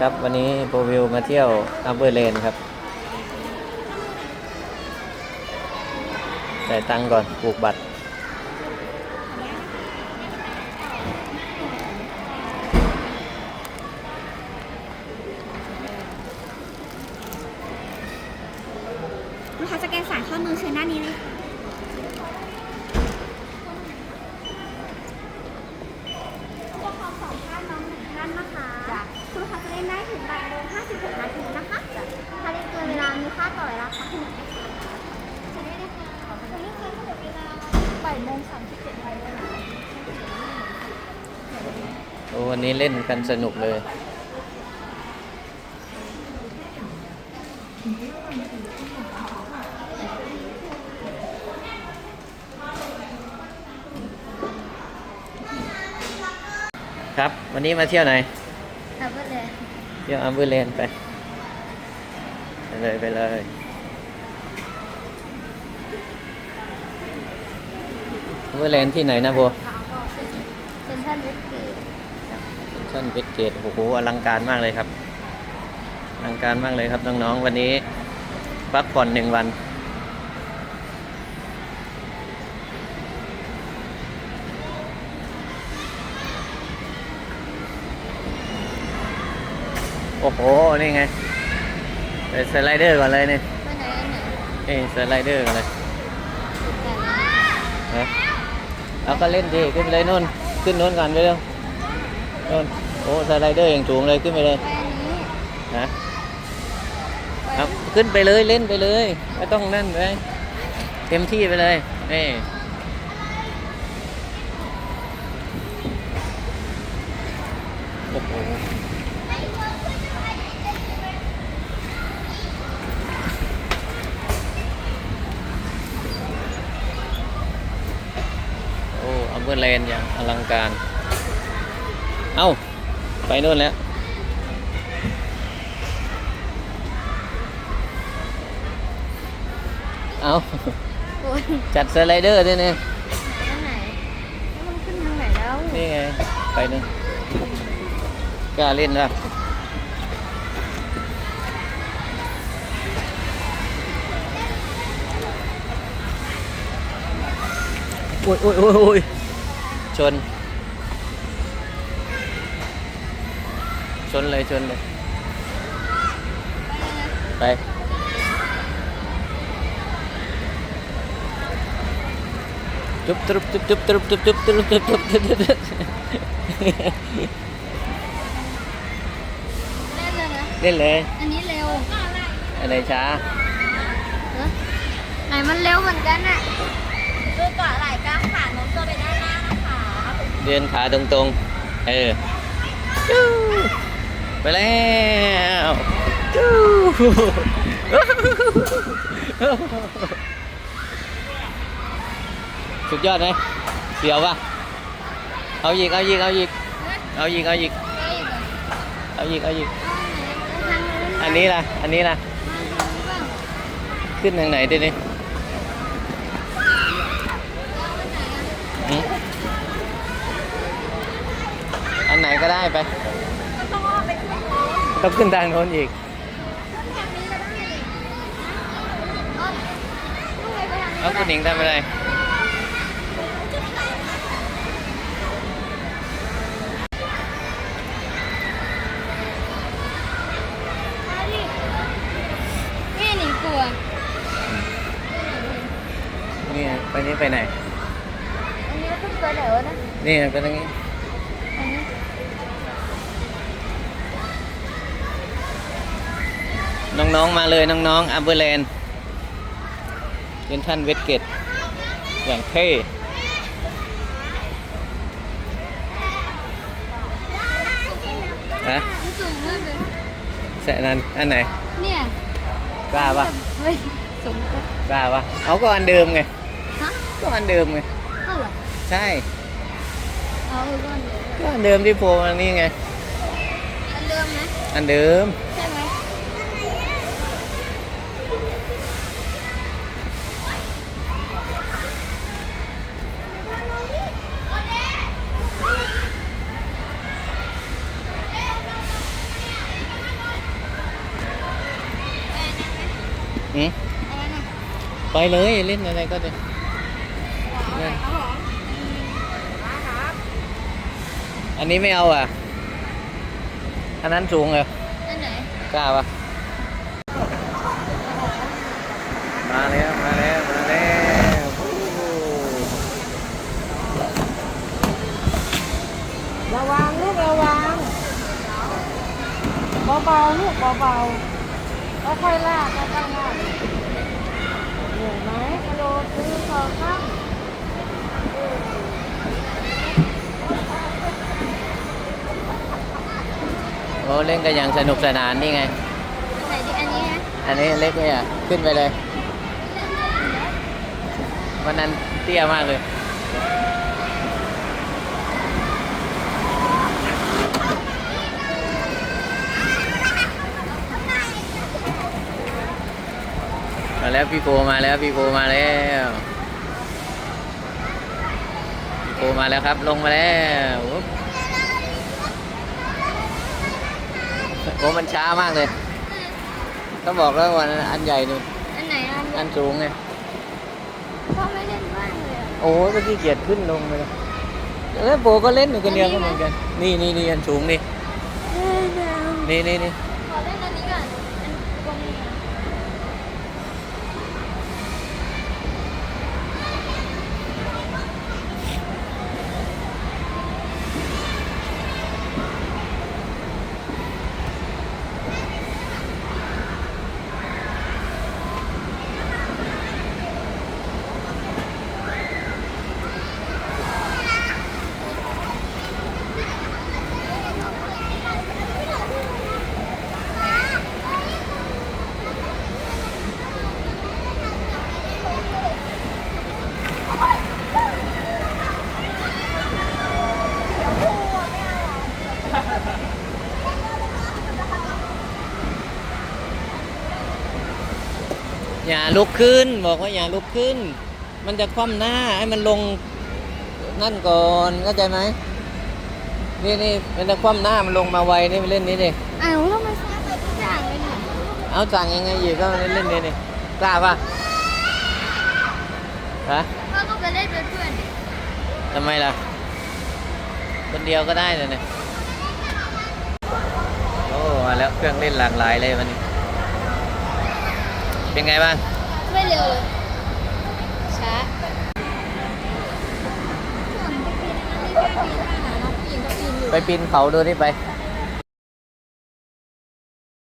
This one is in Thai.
ครับ วันนี้โปรวิวมาเที่ยวอัมเบอร์เลนครับจ่ายตังก่อนปลูกบัตร ลูกค้าสแกนสายข้อมือเชิญด้านนี้เลยค่ะผู้ปกครองสองท่านน้องหนึ่งท่านนะคะคุณลูกค้าจะเล่นได้ถึงบ่ายโมง56นาทีนะคะถ้าเล่นเกินเวลามีค่าต่อเวลาค่ะคุณใช้ได้เลยค่ะคุณลูกค้าสะดวกเวลาบ่ายโมง37นาที โอ้ วันนี้เล่นกันสนุกเลย ครับ วันนี้มาเที่ยวไหนเอาไปเลยเที่ยวอัมเบอร์เลนไป ไปเลยไปเลยอัมเบอร์เลนที่ไหนนะโบเป็นท่านวิกฤต ชั้นเวทเกตโอ้โหอลังการมากเลยครับอลังการมากเลยครับน้องๆวันนี้พักผ่อนหนึ่งวันโอ้โห นี่ไงไปสไลเดอร์ก่อนเลยนี่ไปไหนอันไหนนี่สไลเดอร์ก่อนเลยแต่ละฮะเอาก็เล่นดิขึ้นไปเลยนู่น ขึ้นนู่นก่อนไปเร็ว นู่นโอ้สไลเดอร์อย่างสูงเลยขึ้นไปเลยไปอันนี้ฮะไปเอาขึ้นไปเลยเล่นไปเลยไม่ต้องนั่นเลยเต็มที่ไปเลยนี่โอ้โหโอ้อัมเบอร์เลนอย่างอลังการ เอ้า ไปนู่นแล้ว เอาโอ้ยจัดสไลเดอร์ด้วยนี่ทางไหนแล้วมันขึ้นทางไหนแล้ว นี่ไง ไปนึงกล้าเล่นป่ะอุ้ยอุ้ยอุ้ยอุ้ยชน นเลยชนเลย ไป จุ๊บจุ๊บจุ๊บจุ๊บจุ๊บจุ๊บจุ๊บจุ๊บจุ๊บจุ๊บจุ๊บจุ๊บเล่นเลยเล่นเลยอันนี้เร็ว อะไรช้าไหนมันเร็วเหมือนกันอะดูเกาะไหล่กลางขาโน้มตัวไปด้านหน้านะคะ เดินขาตรงๆ เออ ไปแล้วสุดยอดไหมเสียวปะเอาอีกเอาอีกเอาอีกเอาอีกเอาอีกเอาอีกเอาอีกอันนี้ล่ะ อันนี้ล่ะ ขึ้นทางไหนดินี่อันไหนก็ได้ไป ต้องขึ้นทางโน้นอีกแล้วคุณหนิงทำอะไรนี่หนิงกลัวนี่ไปนี่ไปไหน อันนี้ก็ขึ้นไปไหนวะนะ นี่ไปตรงนี้ น้องๆมาเลยน้องๆอัมเบอร์แลนด์เป็นท่านเวสเกตอย่างเท่ฮะมันสูงมากเลยแสนั้นอันไหน เนี่ยกล้าปะเฮ้ยสูงก็กล้าปะเอาก็อันเดิมไงฮะก็อันเดิมไงเอ้าเหรอใช่เอาเออก็อันเดิมก็อันเดิมที่โผล่มานี่ไงอันเดิมไหมอันเดิมใช่ไหม ไปเลยเล่นอะไรก็ได้เล่นอันนี้ไม่เอาอะ อันนั้นสูงเลยอันไหนกล้าปะมาแล้ว มาแล้ว มาแล้วโอ้โหระวังลูกระวังเบาๆลูกเบาๆแล้ว ค่อยลากค่อยๆลากเหนื่อยไหมกระโดดซื้อของข้างโอ้เล่นกันอย่างสนุกสนานนี่ไง ไหนดิอันนี้นะอันนี้เล็กเลยอะ ขึ้นไปเลย วันนั้นเตี้ยมากเลย มาแล้วพี่โฟมาแล้วพี่โฟมาแล้วพี่โฟมาแล้วครับลงมาแล้วอุ๊บโอ้มันช้ามากเลยก็บอกแล้ววันนั้นอันใหญ่นู่นอันไหนอันอันสูงไงพ่อไม่เล่นบ้างเลยอะโอ้ยเมื่อกี้เกียดขึ้นลงไปเลยแล้วโปก็เล่นอยู่คนเดียวก็เหมือนกัน นี่นี่นี่อันสูงนี่นี่นี่นี่ขอเล่นอัน อย่าลุกขึ้น บอกว่าอย่าลุกขึ้น มันจะคว่ำหน้าให้มันลงนั่นก่อนเข้าใจไหมนี่นี่มันจะคว่ำหน้ามันลงมาไวนี่ไปเล่นนี้ดิอ้าวทำไมสร้างไปทุกอย่างเลยเนี่ยเอาสั่งยังไงอยู่ก็เล่นเล่นนี่นี่กล้าปะฮะพ่อก็ไปเล่นเป็นเพื่อนดิทำไมล่ะ คนเดียวก็ได้เลยเนี่ยโอ้มาแล้วเครื่องเล่นหลากหลายเลยวันนี้ เป็นไงบ้าง ไม่เร็วเลยช้าไปปีนเขาดูนี่ไปไ